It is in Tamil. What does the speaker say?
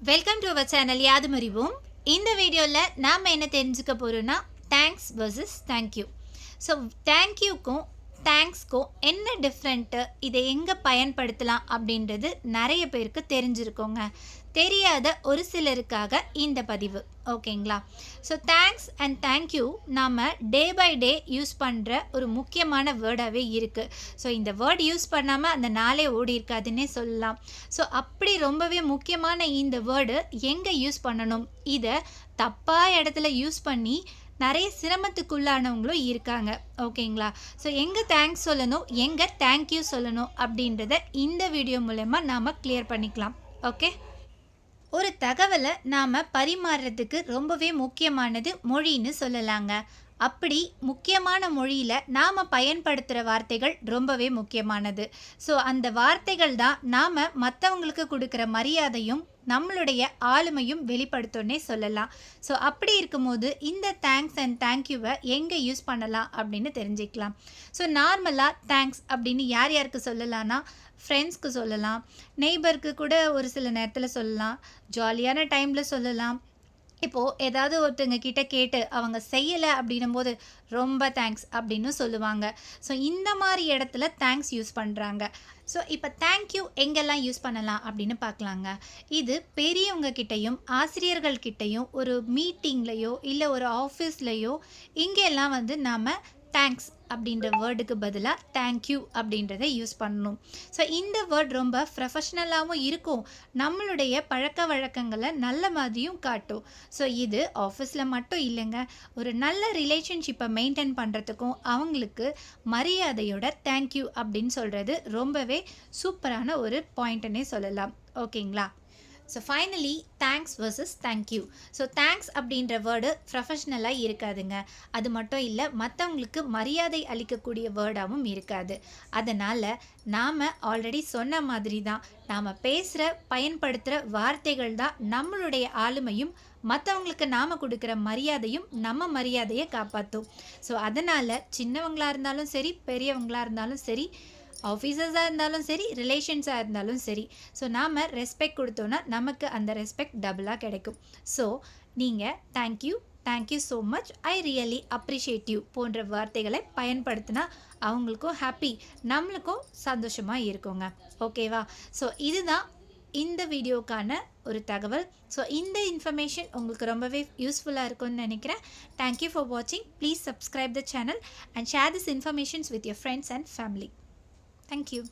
வெல்கம் டு அவர் சேனல் யாதும் அறிவோம் இந்த வீடியோவில் நாம் என்ன தெரிஞ்சுக்க போகிறோன்னா thanks versus thank you so தேங்க்யூக்கும் தேங்க்ஸ்க்கும் என்ன டிஃப்ரெண்ட்டு இதை எங்கே பயன்படுத்தலாம் அப்படின்றது நிறைய பேருக்கு தெரிஞ்சிருக்கோங்க. தெரியாத ஒரு சிலருக்காக இந்த பதிவு. ஓகேங்களா? ஸோ தேங்க்ஸ் அண்ட் தேங்க்யூ நாம் டே பை டே யூஸ் பண்ணுற ஒரு முக்கியமான வேர்டாகவே இருக்குது ஸோ இந்த வேர்ட் யூஸ் பண்ணாமல் அந்த நாளே ஓடி இருக்காதுன்னே சொல்லலாம். ஸோ அப்படி ரொம்பவே முக்கியமான இந்த வேர்டு எங்கே யூஸ் பண்ணணும்? இதை தப்பாக இடத்துல யூஸ் பண்ணி நிறைய சிரமத்துக்குள்ளானவங்களும் இருக்காங்க. ஓகேங்களா? ஸோ எங்கே தேங்க்ஸ் சொல்லணும் எங்கே தேங்க்யூ சொல்லணும் அப்படின்றத இந்த வீடியோ மூலயமா நாம் கிளியர் பண்ணிக்கலாம். ஓகே ஒரு தகவலை நாம் பரிமாறுறதுக்கு ரொம்பவே முக்கியமானது மொழின்னு சொல்லலாங்க. அப்படி முக்கியமான மொழியில் நாம் பயன்படுத்துகிற வார்த்தைகள் ரொம்பவே முக்கியமானது. ஸோ அந்த வார்த்தைகள் தான் நாம் மற்றவங்களுக்கு கொடுக்குற மரியாதையும் நம்மளுடைய ஆளுமையும் வெளிப்படுத்தோன்னே சொல்லலாம். ஸோ அப்படி இருக்கும்போது இந்த தேங்க்ஸ் அண்ட் தேங்க்யூவை எங்கே யூஸ் பண்ணலாம் அப்படின்னு தெரிஞ்சுக்கலாம். ஸோ நார்மலாக தேங்க்ஸ் அப்படின்னு யார் யாருக்கு சொல்லலாம்னா ஃப்ரெண்ட்ஸ்க்கு சொல்லலாம். நெய்பருக்கு கூட ஒரு சில நேரத்தில் சொல்லலாம். ஜாலியான டைமில் சொல்லலாம். இப்போது ஏதாவது ஒருத்தங்க கிட்ட கேட்டு அவங்க செய்யலை அப்படின்னும் போது ரொம்ப தேங்க்ஸ் அப்படின்னு சொல்லுவாங்க. ஸோ இந்த மாதிரி இடத்துல தேங்க்ஸ் யூஸ் பண்ணுறாங்க ஸோ இப்போ தேங்க்யூ எங்கெல்லாம் யூஸ் பண்ணலாம் அப்படின்னு பார்க்கலாங்க. இது பெரியவங்க கிட்டேயும் ஆசிரியர்கள் கிட்டேயும் ஒரு மீட்டிங்லேயோ இல்லை ஒரு ஆஃபீஸ்லேயோ இங்கெல்லாம் வந்து நாம் தேங்க்ஸ் அப்படின்ற வேர்டுக்கு பதிலாக தேங்க்யூ அப்படின்றத யூஸ் பண்ணணும். ஸோ இந்த வேர்ட் ரொம்ப ப்ரொஃபஷ்னலாகவும் இருக்கும். நம்மளுடைய பழக்க வழக்கங்களை நல்ல மாதிரியும் காட்டும். ஸோ இது ஆஃபீஸில் மட்டும் இல்லைங்க. ஒரு நல்ல ரிலேஷன்ஷிப்பை மெயின்டைன் பண்ணுறதுக்கும் அவங்களுக்கு மரியாதையோட தேங்க்யூ அப்படின்னு சொல்கிறது ரொம்பவே சூப்பரான ஒரு பாயிண்ட்டுன்னே சொல்லலாம். ஓகேங்களா so finally thanks versus thank you so thanks அப்படின்ற வேர்டு ப்ரொஃபஷ்னலாக இருக்காதுங்க. அது மட்டும் இல்லை மற்றவங்களுக்கு மரியாதை அளிக்கக்கூடிய வேர்டாகவும் இருக்காது. அதனால் நாம் ஆல்ரெடி சொன்ன மாதிரி தான் நாம் பேசுகிற பயன்படுத்துகிற வார்த்தைகள் தான் நம்மளுடைய ஆளுமையும் மற்றவங்களுக்கு நாம் கொடுக்குற மரியாதையும் நம்ம மரியாதையை காப்பாற்றும் ஸோ அதனால் சின்னவங்களாக இருந்தாலும் சரி பெரியவங்களாக இருந்தாலும் சரி ஆஃபீஸர்ஸாக இருந்தாலும் சரி ரிலேஷன்ஸாக இருந்தாலும் சரி. ஸோ நாம் ரெஸ்பெக்ட் கொடுத்தோன்னா நமக்கு அந்த ரெஸ்பெக்ட் டபுளாக கிடைக்கும். ஸோ நீங்கள் thank you thank you so much I really appreciate you போன்ற வார்த்தைகளை பயன்படுத்தினா அவங்களுக்கும் ஹாப்பி நம்மளுக்கும் சந்தோஷமாக இருக்குங்க. ஓகேவா ஸோ இதுதான் இந்த வீடியோக்கான ஒரு தகவல். ஸோ இந்த இன்ஃபர்மேஷன் உங்களுக்கு ரொம்பவே யூஸ்ஃபுல்லாக இருக்கும்னு நினைக்கிறேன். தேங்க்யூ ஃபார் வாட்சிங் please subscribe the channel and share this informations with your friends and family Thank you.